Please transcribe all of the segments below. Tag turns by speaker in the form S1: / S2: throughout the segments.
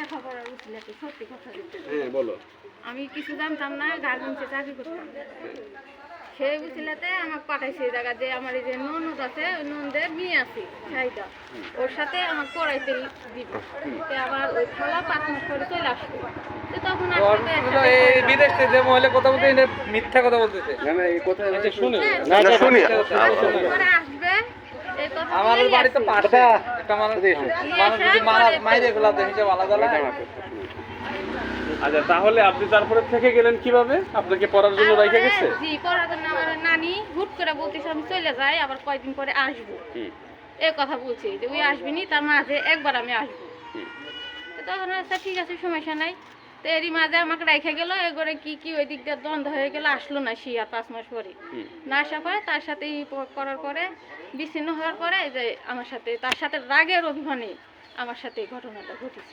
S1: লেখাপড়ার উচিলাতে সত্যি কথা
S2: হ্যাঁ বলো
S1: আমি কিছু জানতাম না গার্মেন্টসে চাকরি করতাম সেই উচিলাতে আমাকে পাঠাইছে এই জায়গা যে আমার এই যে ননদ আছে ওই ননদের মেয়ে আছে সাইডা ওর সাথে আমাকে পড়াইতে দিবে তো আবার ওই খালা পাঁচ মাস করে চলে আসবে তখন
S3: বিদেশ থেকে মহিলা কথা বলতে মিথ্যা কথা বলতেছে
S2: না না এই কথা
S3: আচ্ছা শুনি
S4: না না শুনি
S1: আসবে এই কথা
S3: আমার বাড়িতে
S1: আসছে।
S3: পাশে একটা মানুষ মানুষ যদি মারা মাইরে গেল তো হিসাব আলাদা আলাদা
S2: আচ্ছা তাহলে আপনি তারপরে থেকে গেলেন কীভাবে? আপনাকে পড়ার জন্য রেখে গেছে?
S1: জি পড়ার জন্য আমার নানি হুট করে বলতেছে আমি চলে যাই আবার কয়েকদিন পরে আসব।
S2: এ
S1: এই কথা বলছি যে ওই আসবিনি তার মাঝে একবার আমি আসব। তখন আচ্ছা ঠিক আছে সমস্যা নাই। তো এরই মাঝে আমাকে রেখে গেল এগোরে কি কি ওই দিক দিয়ে দ্বন্দ্ব হয়ে গেল আসলো না আর পাঁচ মাস পরে। না আসা পরে তার সাথে করার পরে বিচ্ছিন্ন হওয়ার পরে যে আমার সাথে তার সাথে রাগের অভিমানে আমার সাথে এই ঘটনাটা ঘটেছে।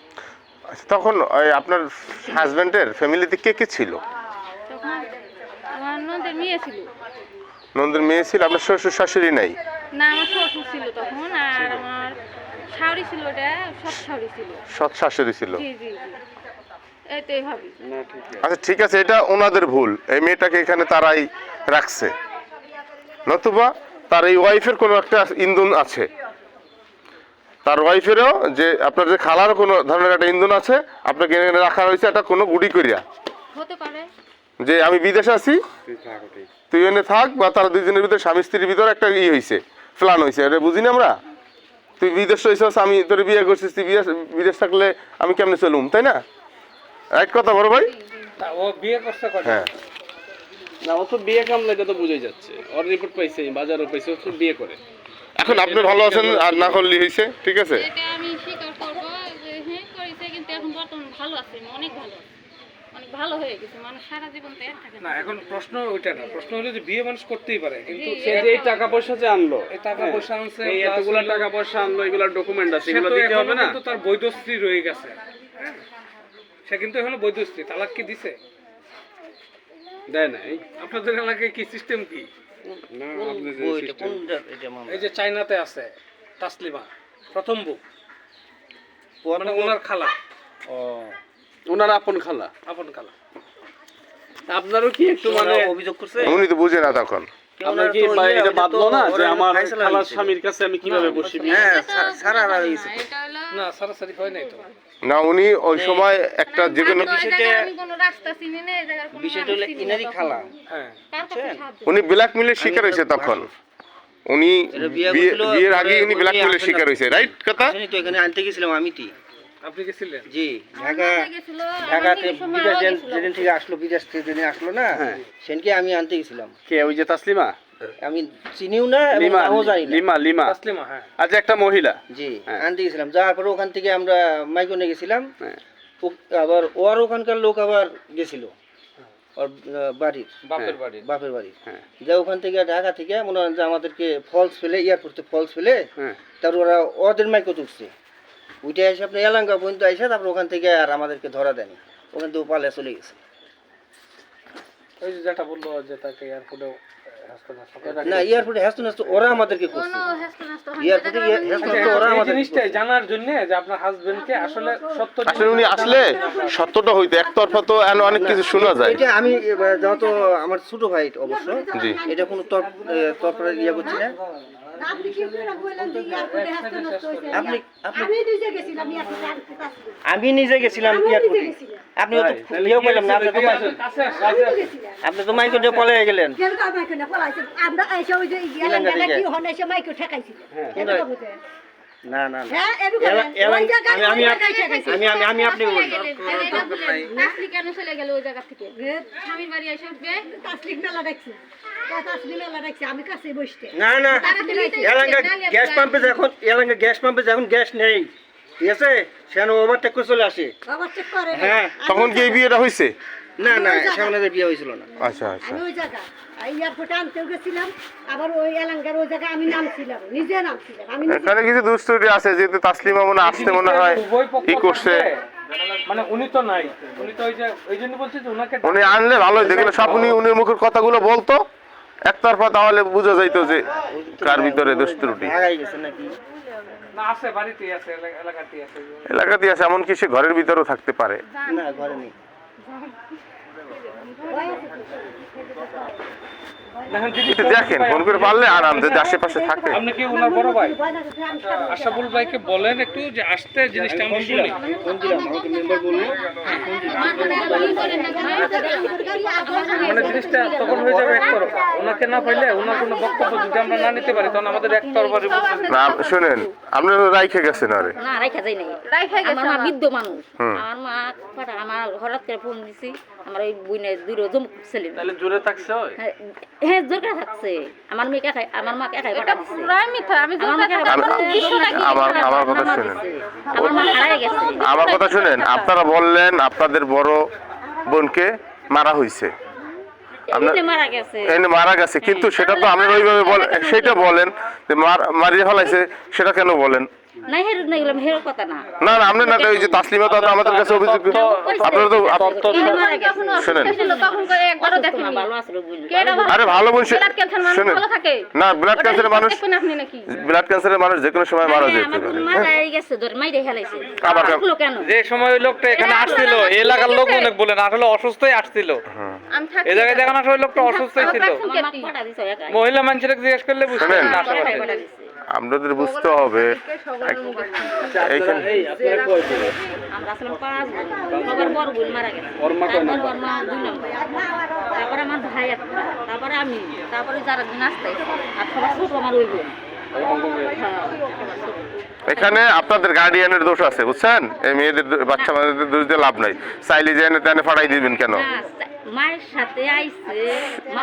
S4: আচ্ছা, তখন আপনার হাজবেন্ডের ফ্যামিলিতে কে কে ছিল?
S1: তখন আমার নন্দের মেয়ে ছিল।
S4: নন্দের মেয়ে ছিল আপনার শ্বশুর শাশুড়ি নাই?
S1: না আমার শ্বশুর ছিল তখন আর আমার শাওরি ছিল ওটা সব শাওরি ছিল।
S4: সৎ শাশুড়ি ছিল।
S1: জি জি জি।
S2: ঠিক আছে
S4: আচ্ছা ঠিক আছে এটা ওনাদের ভুল। এই মেয়েটাকে এখানে তারাই রাখছে। নতুবা তার এই ওয়াইফের কোনো একটা ইন্ধন আছে। তার ওয়াইফেরও যে আপনার যে খালার কোনো ধরনের একটা ইন্ধন আছে আপনাকে এখানে রাখা হয়েছে এটা কোনো গুড়ি করিয়া।
S1: হতে পারে।
S4: যে আমি বিদেশে আছি
S2: তুই
S4: এনে থাক বা তারা দুজনের ভিতরে স্বামী স্ত্রীর ভিতরে একটা ই হয়েছে প্ল্যান হয়েছে এটা বুঝি না আমরা? তুই বিদেশ হয়েছিস আমি তোর বিয়ে করছিস তুই বিদেশ বিদেশ থাকলে আমি কেমনে চলুম তাই না? এক কথা বড় ভাই।
S3: ও বিয়ে করছে কত
S4: হ্যাঁ।
S2: না ও তো বিয়ে কামলা এটা তো বুঝেই যাচ্ছে। ওর রিপোর্ট পাইছে বাজারও পাইছে ও তো বিয়ে করে।
S4: এখন আপনি ভালো আছেন আর না করলে হয়েছে ঠিক আছে?
S1: এটা আমি স্বীকার করব যে হ্যাঁ করেছে কিন্তু এখন বর্তমান ভালো আছে অনেক ভালো আছে। অনেক ভালো হয়ে গেছে মানুষ সারা জীবন তো থাকে
S3: না। এখন প্রশ্ন ওইটা না প্রশ্ন হলো যে বিয়ে মানুষ করতেই পারে কিন্তু
S2: সে যে এই টাকা পয়সা যে আনলো
S3: এই টাকা পয়সা আনছে
S2: এই এতগুলা টাকা পয়সা আনলো এগুলা ডকুমেন্ট আছে এগুলো দিতে হবে না।
S3: কিন্তু তার বৈধ স্ত্রী রয়ে গেছে। হ্যাঁ? সে কিন্তু এখনও বৈধ স্ত্রী তালাক কি দিছে
S2: দেয় না এই
S3: আপনাদের এলাকায় কি সিস্টেম কি এই যে চাইনাতে আছে তাসলিমা প্রথম বুক মানে ওনার খালা
S2: ও ওনার আপন খালা
S3: আপন খালা
S2: আপনারও কি একটু মানে
S5: অভিযোগ করছে
S4: উনি তো বুঝে না তখন
S2: আপনার কি এটা বাদলো না যে আমার খালার স্বামীর কাছে আমি কীভাবে বসি
S5: হ্যাঁ সারা
S1: না
S3: সারাসারি হয় নাই তো।
S4: না উনি ওই সময় একটা যে কোনো
S1: আমি আমি
S5: বিষয়টা হলো। খালা।
S3: হ্যাঁ।
S4: উনি ব্ল্যাকমেলের শিকার হয়েছে তখন। উনি বিয়ের আগে উনি ব্ল্যাকমেলের শিকার হয়েছে। রাইট কথা?
S5: তো এখানে আনতে গেছিলাম আমিটি
S3: আপনি গেছিলেন?
S5: জি ঢাকা
S1: মা গেছিল, আমার
S5: ঢাকাতে বিদেশ যেদিন- থেকে আসলো বিদেশ থেকে যেদিন আসলো না
S2: হ্যাঁ।
S5: সেদিনকে আমি আনতে গেছিলাম।
S2: কে ওই যে তাসলিমা?
S5: আমি চিনিও না এবং
S2: লিমা
S5: নামও জানি না।
S2: Lima lima.
S3: তাসলিমা হ্যাঁ।
S2: আচ্ছা একটা মহিলা।
S5: জি
S2: হ্যাঁ।
S5: আনতে গেছিলাম। যাওয়ার পরে ওখান থেকে আমরা মাইকনে গেছিলাম।
S2: হ্যাঁ।
S5: আবার ওর ওখানকার লোক আবার গেছিল। ওর বাড়ির।
S3: বাপের বাড়ি
S5: বাপের বাড়ি
S2: হ্যাঁ।
S5: যে ওখান থেকে ঢাকা থেকে মনে হয় যে আমাদেরকে ফলস ফেলে এয়ারপোর্টে ফলস ফেলে
S2: হ্যাঁ।
S5: তারপর ওরা ওদের মাইকো তুলছে ওইটা এসে আপনি এলাঙ্গা পর্যন্ত এসে তারপর ওখান থেকে আর আমাদেরকে ধরা দেন ওখান থেকে পালে চলে গেছে।
S3: ওই যে যেটা বলল যে তাকে এয়ারপোর্টে
S5: না এয়ারপোর্টে হ্যাস্ত ন্যাস্ত ওরা আমাদেরকে করছে। এয়ারপোর্টে হ্যাস্ত ন্যাস্ত ওরা আমাদের
S3: জানার জন্য যে আপনার হাজবেন্ডকে আসলে সত্য
S4: আসলে উনি আসলে সত্যটা হইতো একতরফা তো এন অনেক কিছু শোনা যায়।
S5: এটা আমি যত আমার ছোট ভাই অবশ্য এটা কোনো তর তরফরা ইয়ে করছি না।
S6: আমি নিজে গেছিলাম।
S5: আপনি তো ইয়ে না আপনি তো মাইকে পলে গেলেন।
S6: কেন তো আমাকে না পলাইছে? আমরা এসে ওই যে
S5: এলাঙ্গা
S6: কি হন এসে মাইকে ঠেকাইছিল।
S5: না না
S6: হ্যাঁ,
S5: আমি- আপনি
S1: কেন চলে গেল ওই জায়গা থেকে? স্বামীর বাড়ি এসে উঠবে?
S6: মেলা দেখছি। আমি কাছে বসতে।
S5: এলাঙ্গা গ্যাস পাম্পে এলাঙ্গা গ্যাস পাম্পে যখন গ্যাস নেই। ঠিক আছে? সেখানে ওভারটেক করে চলে আসে। হ্যাঁ
S4: তখন
S6: ওই
S4: কি এই বিয়েটা হয়েছে
S5: না না বিয়ে হয়েছিল না।
S4: আচ্ছা আচ্ছা।
S6: আমি ওই জায়গা এয়ারপোর্টে আনতেও গেছিলাম আবার ওই এলাঙ্গার ওই জায়গায় আমি নামছিলাম নিজে নামছিলাম আমি
S4: কিছু দুষ্টুটি আছে যেহেতু তাসলিমা মনে আসতে মনে হয় ই করছে।
S3: মানে উনি তো নাই উনি তো ওই যে ওই জন্য বলছে যে ওনাকে
S4: উনি আনলে ভালোই দেখলে সব উনি মুখের কথাগুলো বলতো একতরফা তাহলে বোঝা যাইতো যে কার ভিতরে দোষ ত্রুটি
S3: এলাকাতেই আছে।
S4: এলাকাতে আছে এমনকি সে ঘরের ভিতরেও থাকতে পারে।
S5: না ঘরে নেই।
S3: দেখেন
S4: ফোন করে পারলে আর আমাদের আশেপাশে থাকে।
S3: আপনি কি ওনার বড় ভাই? আশাফুল ভাইকে বলেন একটু যে আসতে জিনিসটা আমরা শুনি। মানে জিনিসটা তখন হয়ে যাবে একতরফা ওনাকে না পাইলে ওনার কোনো বক্তব্য যদি আমরা না নিতে পারি তখন আমাদের একতরফা
S4: না শুনেন আপনারা রাইখে গেছেন আরে।
S7: না যায় নাই।
S1: রাইখা গেছে
S7: আমার মা বৃদ্ধ মানুষ। আমার মা পাঠা আমার হঠাৎ করে ফোন দিছি আমার ওই দুটো জমুক ছেলে।
S2: তাহলে জোরে থাকছে হয়
S7: হ্যাঁ, জোর থাকছে। আমার খাই আমার
S1: এটা পুরাই মিথ্যা আমি জোর
S4: আমার আমার কথা শুনেন।
S7: আমার মা হারাই গেছে।
S4: আমার কথা শুনেন আপনারা বললেন আপনাদের বড় বোনকে মারা হয়েছে আপনার-
S7: এমনিতে মারা গেছে।
S4: এনে মারা গেছে কিন্তু সেটা তো আপনারা ওইভাবে বলেন সেটা বলেন যে মার- মারিয়ে ফেলাইছে সেটা কেন বলেন?
S7: না হের না এগুলো হের কথা না।
S4: না না আপনি না ওই যে তাসলিমা তো আমাদের কাছে অভিযোগ আপনারা তো শোনেন। আরে ভালো শোনেন। না ব্লাড ক্যান্সারের মানুষ ব্লাড ক্যান্সারের মানুষ কোনো সময় মারা
S7: হ্যাঁ,
S4: যেতে পারে।
S7: মারা গেছে ধরে মাইরে হেলাইছে
S4: আবার কেন?
S7: আসলো কেন?
S3: যে সময় ওই লোকটা এখানে আসছিল এলাকার লোক অনেক বলেন আসলে অসুস্থই আসছিল। এই জায়গায় দেখানো আসলে লোকটা অসুস্থই ছিল। মহিলা মানুষের জিজ্ঞেস করলে বুঝতে
S4: শোনেন। আপনাদের বুঝতে হবে?
S7: আমরা তারপর ভাই একটা তারপরে আমি তারপরে যারা দিন আসতে আর সবার ছোট আমার ওই বোন।
S4: এখানে আপনাদের গার্ডিয়ানের দোষ আছে বুঝছেন? এই মেয়েদের বাচ্চা মেয়েদের দোষ দিয়ে লাভ নাই। চাইলে যে এনে তেনে ফাড়াই দিবেন কেন?
S7: মায়ের সাথে আইছে।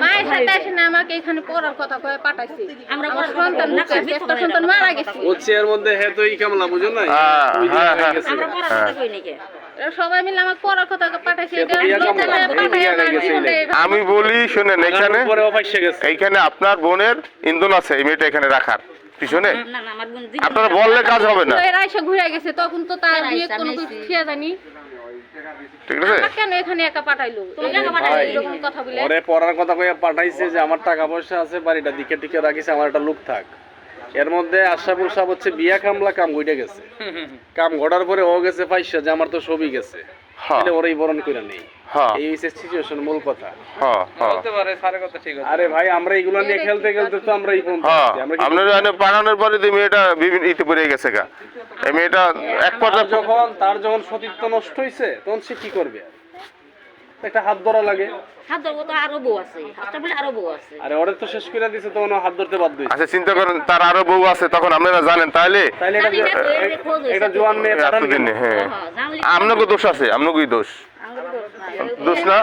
S1: মায়ের সাথে এসে না আমাকে এখানে পড়ার কথা কয়ে পাঠাইছে।
S7: আমরা
S1: আমার সন্তান
S7: কথা
S1: একটা সন্তান মারা গেছে।
S2: ও চেয়ার মধ্যে হ্যাঁ তো এই কামলা বুঝো না
S4: হ্যাঁ, হ্যাঁ।
S2: গেছে।
S7: আমরা পড়ার কথা কই নাকি?
S1: সবাই মিলে আমাকে পড়ার কথা পাঠাইছে
S4: আমি বলি শুনেন এখানে এইখানে আপনার বোনের ইন্ধন আছে এই মেয়েটা এখানে রাখার। পিছনে?
S7: না না আমার বোন
S4: আপনারা বললে কাজ হবে না।
S1: এরা এসে ঘুরে গেছে তখন তো তার বিয়ে কোনো। খেয়ে জানি
S4: ঠিক আছে?
S1: কেন এখানে একা পাঠাইলো?
S7: একা পাঠাইলো?
S1: এরকম কথা বলে।
S2: ওরে পড়ার কথা কইয়া পাঠাইছে যে আমার টাকা পয়সা আছে বাড়িটা দিকে টিকে রাখিছে আমার একটা লোক থাক। এর মধ্যে আশাপুর সাহেব হচ্ছে বিয়া কামলা কাম গইটা গেছে। কাম ঘটার পরে ও গেছে পাইসা যে আমার তো সবই গেছে।
S4: হ্যাঁ।
S2: তাহলে ওরাই বরণ করে নেই
S4: হ্যাঁ।
S2: এই হচ্ছে সিচুয়েশন মূল কথা।
S4: হ্যাঁ
S3: বলতে পারে স্যারের কথা ঠিক আছে।
S2: আরে ভাই আমরা এগুলো নিয়ে খেলতে খেলতে তো আমরা এই পর্যন্ত আমরা কি
S4: আপনার পরে মেয়েটা বিভিন্ন ইতি পড়ে গেছে গা। এই মেয়েটা এক
S2: তার
S4: পর্যায়ে
S2: যখন তার যখন সতীত্ব নষ্ট হয়েছে তখন সে কি করবে? একটা হাত ধরা লাগে।
S7: হাত ধরবো তো আরও বউ আছে। হাতটা বলে আরও বউ আছে।
S2: আরে ওরে তো শেষ করে দিছে তখন হাত ধরতে বাধ্য
S4: আচ্ছা চিন্তা করেন তার আরও বউ আছে তখন আপনারা জানেন তাহলে
S2: তাহলে এটা জোয়ান মেয়ে পাঠান
S4: হ্যাঁ। আপনাকে দোষ আছে আপনাকেই দোষ।
S7: দোষ
S4: না?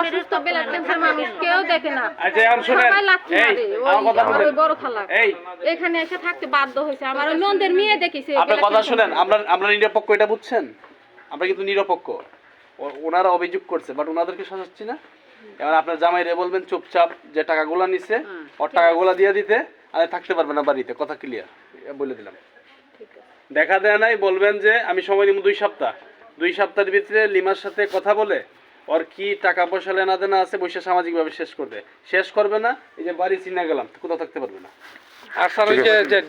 S1: অসুস্থ ব্লাড মানুষ কেউ দেখে না।
S2: আচ্ছা এখন শুনেন
S1: সবাই লাথি
S2: এই
S1: মারে
S2: আমার কথা
S1: আমার
S2: শুনেন।
S1: ওই বড় খালা।
S2: এই।
S1: এখানে এসে থাকতে বাধ্য হয়েছে। আমার নন্দের মেয়ে দেখিছে
S2: আপনার কথা শুনেন। আমরা আমরা নিরপেক্ষ এটা বুঝছেন? আমরা কিন্তু নিরপেক্ষ। ওনারা অভিযোগ করছে বাট ওনাদেরকে শাসাচ্ছি না? এবার আপনার জামাই রে বলবেন চুপচাপ যে টাকাগুলো নিছে ওর টাকাগুলো দিয়ে দিতে আর থাকতে পারবে না বাড়িতে কথা ক্লিয়ার বলে দিলাম। দেখা দেয় নাই বলবেন যে আমি সময় দিব দুই সপ্তাহ। দুই সপ্তাহের ভিতরে লিমার সাথে কথা বলে ওর কি টাকা পয়সা লেনা দেনা আছে বসে সামাজিকভাবে শেষ করবে। শেষ করবে না এই যে বাড়ি চিনা গেলাম কোথাও থাকতে পারবে না।
S3: আর স্যার ওই যে- যে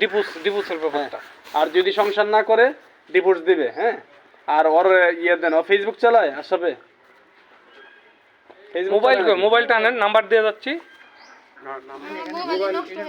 S3: ডিপুস ব্যাপারটা।
S2: আর যদি সংসার না করে ডিভোর্স দিবে হ্যাঁ? আর ওর ইয়ে দেন ও ফেসবুক চালায় আসবে
S3: মোবাইল মোবাইলটা আনেন নাম্বার দিয়ে যাচ্ছি
S1: হয়ে